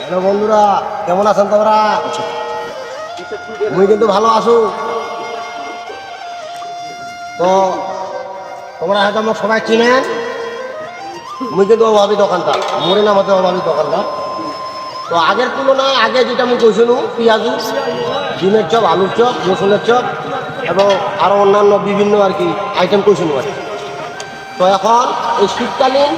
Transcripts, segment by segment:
Hello বন্ধুরা, কেমন আছেন তোমরা? তুমি কিন্তু ভালো আছো। তো, তোমরা হয়তো আমাকে সবাই চিনে। মুই কিন্তু অভাবী দোকানদার। মোরে নাম হচ্ছে অভাবী দোকানদার। তো আগের তুলনায় আগে যেটা আমি কইছিলাম, পেঁয়াজু, ডিমের চপ, আলুর চপ রসুনের চপ, এবং আরও অন্যান্য বিভিন্ন আর কি আইটেম কইছিলাম আর কি। তো এখন এই শীতকালীন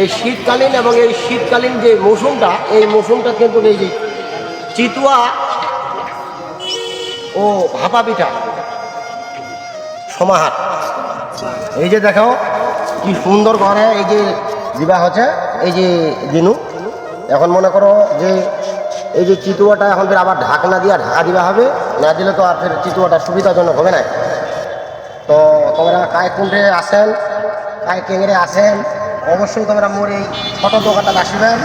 এই শীতকালীন এবং এই শীতকালীন যে মৌসুমটা, এই মৌসুমটা কিন্তু এই যে চিতুয়া ও ভাপা পিঠা সমাহার। এই যে দেখো কি সুন্দর ঘরে এই যে দিবা হচ্ছে, এই যে দিনু এখন মনে করো যে এই যে চিতুয়াটা এখন ফের আবার ঢাকনা দিয়ে ঢাকা দিবা হবে, না দিলে তো আর ফের চিতুয়াটা সুবিধাজনক হবে না। তো তোমরা কায় কুণ্ডে আসেন কায় কেঙ্গরে আসেন অবশ্যই তোমরা মোর এই ছোট দোকানটা আসবেন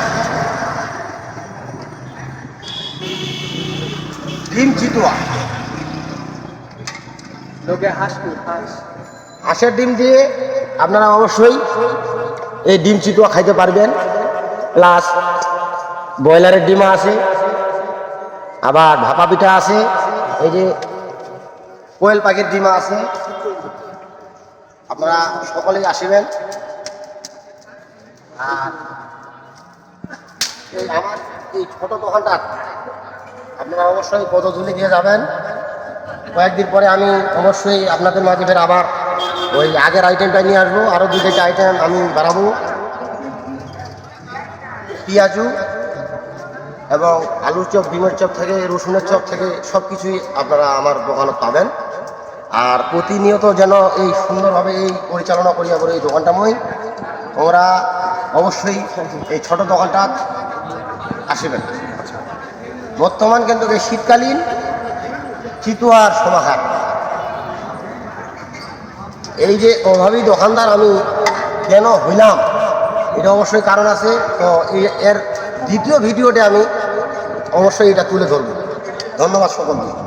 ডিম চিতুয়া লোকে হাস। হাঁসের ডিম দিয়ে আপনারা অবশ্যই এই ডিম চিতুয়া খাইতে পারবেন। প্লাস ব্রয়লারের ডিমা আছে আবার ভাপা পিঠা আছে এই যে কোয়েল পাখির ডিমা আছে। আপনারা সকলেই আসিবেন। আর এই আমার এই ছোট দোকানটা, আপনারা অবশ্যই পদধূলি দিয়ে যাবেন। কয়েকদিন পরে আমি অবশ্যই আপনাদের মাঝে ফের আবার ওই আগের আইটেমটা নিয়ে আসব। আরও দু আইটেম আমি বাড়াবো। পেঁয়াজু এবং আলুর চপ, ডিমের চপ থেকে, রসুনের চপ থেকে সব কিছুই আপনারা আমার দোকানে পাবেন। আর প্রতিনিয়ত যেন এই সুন্দরভাবে এই পরিচালনা করিয়া করে এই দোকানটা মই, তোমরা অবশ্যই এই ছোট দোকানটা আসিবেন। বর্তমান কিন্তু এই শীতকালীন চিতুয়ার সমাহার। এই যে অভাবী দোকানদার আমি কেন হইলাম, এটা অবশ্যই কারণ আছে, তো এর দ্বিতীয় ভিডিওতে আমি অবশ্যই এটা তুলে ধরব। ধন্যবাদ সকলকে।